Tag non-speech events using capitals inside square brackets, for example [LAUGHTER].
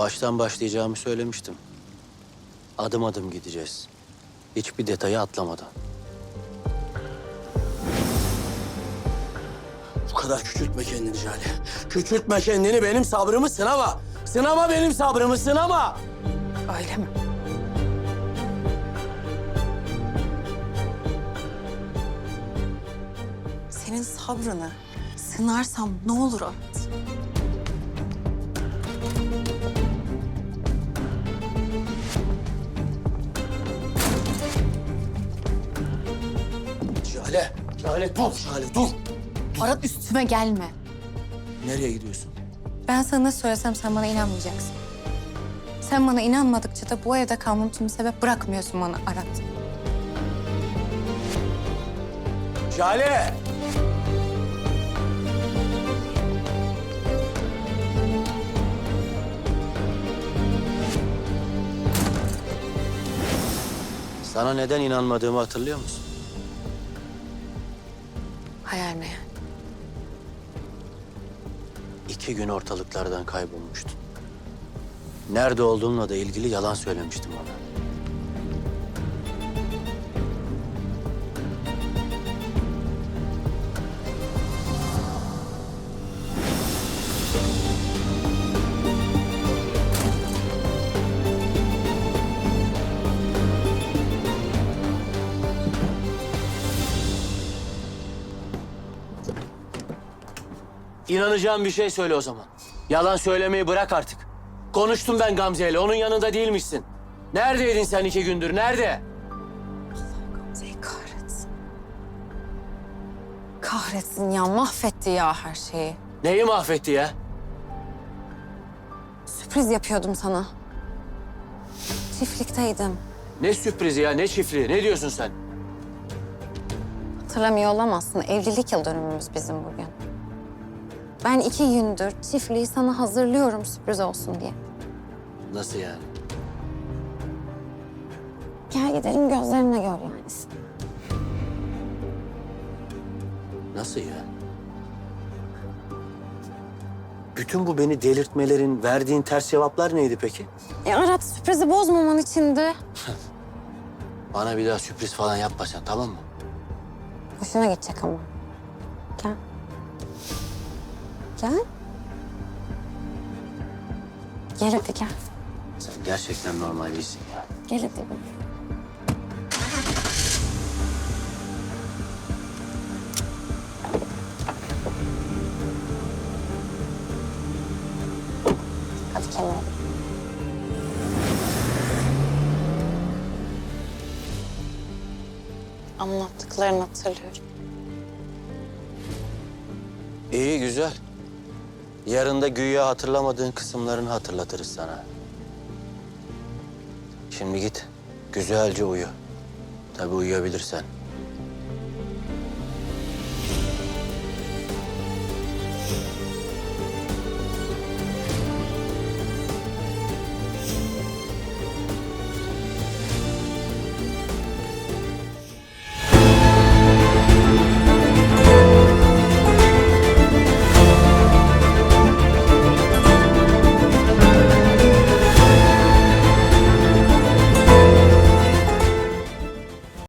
Baştan başlayacağımı söylemiştim. Adım adım gideceğiz. Hiçbir detayı atlamadan. Bu kadar küçültme kendini Jale. Küçültme kendini benim sabrımı sınama. Sınama benim sabrımı sınama. Öyle mi? Senin sabrını sınarsam ne olur Arat? Jale dur, Jale dur. Arat üstüme gelme. Nereye gidiyorsun? Ben sana ne söylesem sen bana inanmayacaksın. Sen bana inanmadıkça da bu evde kalmam için bir sebep bırakmıyorsun bana Arat. Jale! Sana neden inanmadığımı hatırlıyor musun? Hayal meyal. İki gün ortalıklardan kaybolmuştun. Nerede olduğunla da ilgili yalan söylemiştim bana. İnanacağım bir şey söyle o zaman. Yalan söylemeyi bırak artık. Konuştum ben Gamze'yle. Onun yanında değilmişsin. Neredeydin sen iki gündür? Nerede? Seni kahretsin. Kahretsin ya mahvetti ya her şeyi. Neyi mahvetti ya? Sürpriz yapıyordum sana. Çiftlikteydim. Ne sürprizi ya? Ne çiftliği? Ne diyorsun sen? Hatırlamıyor olamazsın. Evlilik yıl dönümümüz bizim bugün. Ben iki gündür çiftliği sana hazırlıyorum sürpriz olsun diye. Nasıl yani? Gel gidelim gözlerine gör yani. Nasıl ya? Bütün bu beni delirtmelerin, verdiğin ters cevaplar neydi peki? E Arat sürprizi bozmaman içindi. [LAUGHS] Bana bir daha sürpriz falan yapma sen tamam mı? Hoşuna gidecek ama. Gel. Gel. Gel hadi gel. Sen gerçekten normal değilsin ya. Gel hadi. Hadi. Anlattıklarını hatırlıyorum. İyi güzel. Yarın da güya hatırlamadığın kısımlarını hatırlatırız sana. Şimdi git. Güzelce uyu. Tabii uyuyabilirsen.